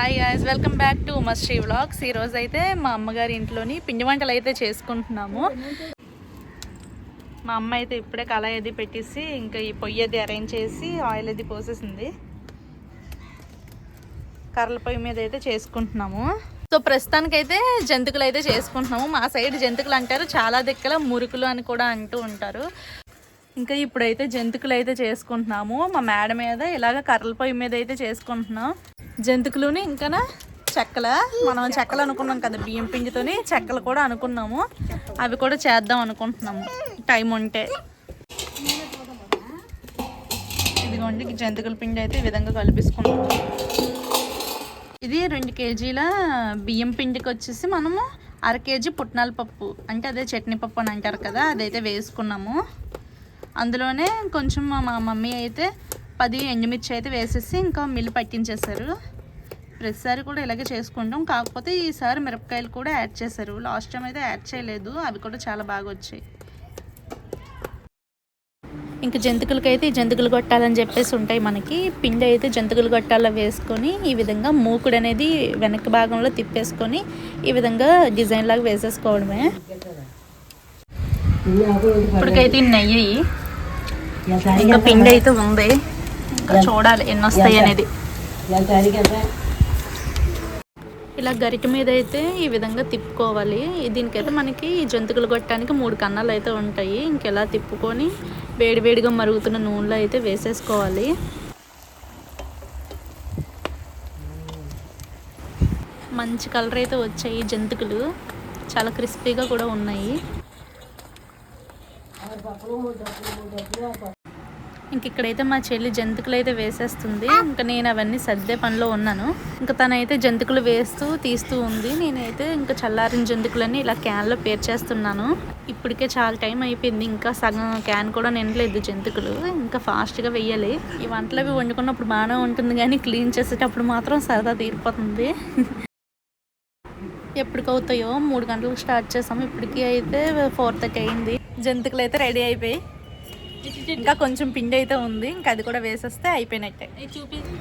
Hi guys welcome back to మస్ట్రీ vlogs ఈరోజు అయితే మా అమ్మగారి ఇంట్లోని పిండి వంటలు అయితే చేసుకుంటున్నాము. మా అమ్మ అయితే ఇప్పుడే కళాయి అది పెట్టేసి ఇంకా ఈ పొయ్యి అది అరేంజ్ చేసి ఆయిల్ అది పోసేసింది. కర్రల పొయ్యి మీద అయితే చేసుకుంటున్నాము. సో ప్రస్తుతానికైతే జంతికలు అయితే చేసుకుంటున్నాము. మా సైడ్ జంతికలు అంటారు చాలా దిక్కల మురుకులు అని కూడా అంటూ ఉంటారు. ఇంకా ఇప్పుడైతే జంతికలు అయితే చేసుకుంటున్నాము. మా మేడ మీద ఇలాగ కర్రల పొయ్యి మీద అయితే చేసుకుంటున్నాం. జంతికలుని ఇంకా చెక్కల? మనం చెక్కలు అనుకున్నాం కదా బియ్యం పిండితోని చెక్కలు కూడా అనుకున్నాము. అవి కూడా చేద్దాం అనుకుంటున్నాము. టైం ఉంటే. ఇదిగోండి జంతికల పిండి అయితే ఈ విధంగా కలిపేసుకుంటాము ఇది రెండు కేజీల బియ్యం పిండికి వచ్చేసి మనము అర కేజీ పుట్నాల పప్పు. అంటే అదే చట్నీ పప్పు అని అంటారు కదా అదైతే వేసుకున్నాము. అందులోనే కొంచెం మా మమ్మీ అయితే పది ఎండుమిర్చి అయితే వేసేసి ఇంకా మిల్లు పట్టించేశారు. ప్రతిసారి కూడా ఇలాగే చేసుకుంటాం. కాకపోతే ఈసారి మిరపకాయలు కూడా యాడ్ చేశారు. లాస్ట్ టైం అయితే యాడ్ చేయలేదు. అవి కూడా చాలా బాగా వచ్చాయి. ఇంకా జంతికలకి అయితే ఈ జంతికలు కొట్టాలని చెప్పేసి ఉంటాయి మనకి. పిండి అయితే జంతికలు కొట్టాలో వేసుకొని ఈ విధంగా మూకుడు అనేది వెనక భాగంలో తిప్పేసుకొని ఈ విధంగా డిజైన్ లాగా వేసేసుకోవడమే. ఇప్పటికైతే ఈ నెయ్యి. ఇంకా పిండి అయితే ఉంది. ఇంకా చూడాలి ఎన్ని వస్తాయి అనేది. ఇలా గరిట మీద అయితే ఈ విధంగా తిప్పుకోవాలి. దీనికైతే మనకి ఈ జంతికలు కొట్టడానికి మూడు కన్నాలు అయితే ఉంటాయి. ఇంకెలా తిప్పుకొని వేడివేడిగా మరుగుతున్న నూనెలో అయితే వేసేసుకోవాలి. మంచి కలర్ అయితే వచ్చాయి జంతికలు. చాలా క్రిస్పీగా కూడా ఉన్నాయి. ఇంక ఇక్కడైతే మా చెల్లి జంతికలు అయితే వేసేస్తుంది ఇంకా నేను అవన్నీ సర్దే పనిలో ఉన్నాను. ఇంకా తనైతే జంతికలు వేస్తూ తీస్తూ ఉంది. నేనైతే ఇంకా చల్లారిన జంతికలన్నీ ఇలా క్యాన్లో పేర్చేస్తున్నాను. ఇప్పటికే చాలా టైం అయిపోయింది. ఇంకా సగం క్యాన్ కూడా నిండలేదు జంతికలు. ఇంకా ఫాస్ట్గా వెయ్యాలి. ఈ వంటలు అవి వండుకున్నప్పుడు బాగానే ఉంటుంది కానీ క్లీన్ చేసేటప్పుడు మాత్రం సరదా తీరిపోతుంది. ఎప్పటికవుతాయో మూడు గంటలకు స్టార్ట్ చేసాము ఇప్పటికి అయితే ఫోర్ థర్టీ అయింది. జంతికలు అయితే రెడీ అయిపోయి ఇంకా కొంచెం పిండి అయితే ఉంది ఇంకా అది కూడా వేసేస్తే అయిపోయినట్టే.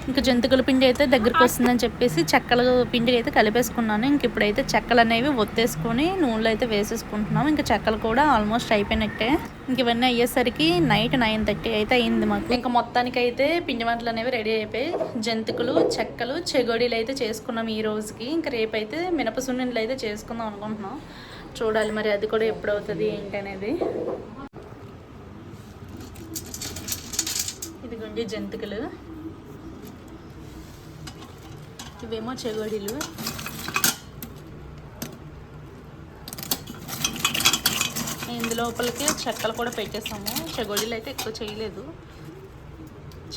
ఇంకా జంతికల పిండి అయితే దగ్గరికి వస్తుందని చెప్పేసి చెక్కల పిండి అయితే కలిపేసుకున్నాను. ఇంక ఇప్పుడైతే చెక్కలు అనేవి ఒత్తేసుకొని నూనెలో అయితే వేసేసుకుంటున్నాం. ఇంకా చెక్కలు కూడా ఆల్మోస్ట్ అయిపోయినట్టే. ఇంక ఇవన్నీ అయ్యేసరికి నైట్ నైన్ థర్టీ అయితే అయింది మాకు. ఇంకా మొత్తానికి అయితే పిండి వంటలు అనేవి రెడీ అయిపోయి జంతికలు చెక్కలు చెగోడీలు అయితే చేసుకున్నాం ఈ రోజుకి. ఇంకా రేపైతే మినపసున్నులు అయితే చేసుకుందాం అనుకుంటున్నాం. చూడాలి మరి అది కూడా ఎప్పుడు అవుతుంది ఏంటి అనేది. ఇవి జంతికలు. ఇవేమో చెగోడీలు. ఇందు లోపలికి చెక్కలు కూడా పెట్టేసాము చెగోడీలు అయితే ఎక్కువ చేయలేదు.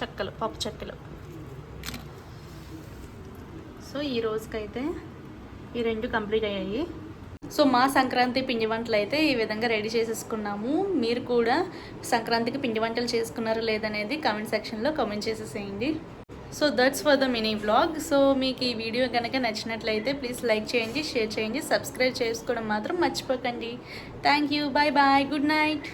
చెక్కలు పప్పు చెక్కలు. సో ఈ రోజుకైతే ఈ రెండు కంప్లీట్ అయ్యాయి. సో మా సంక్రాంతి పిండి వంటలు అయితే ఈ విధంగా రెడీ చేసేసుకున్నాము. మీరు కూడా సంక్రాంతికి పిండి వంటలు చేసుకున్నారో లేదనేది కామెంట్ సెక్షన్లో కామెంట్ చేసేసేయండి. So that's for the mini vlog so మీకు ఈ వీడియో కనుక నచ్చినట్లయితే ప్లీజ్ లైక్ చేయండి షేర్ చేయండి సబ్స్క్రైబ్ చేసుకోవడం మాత్రం మర్చిపోకండి. Thank you bye bye good night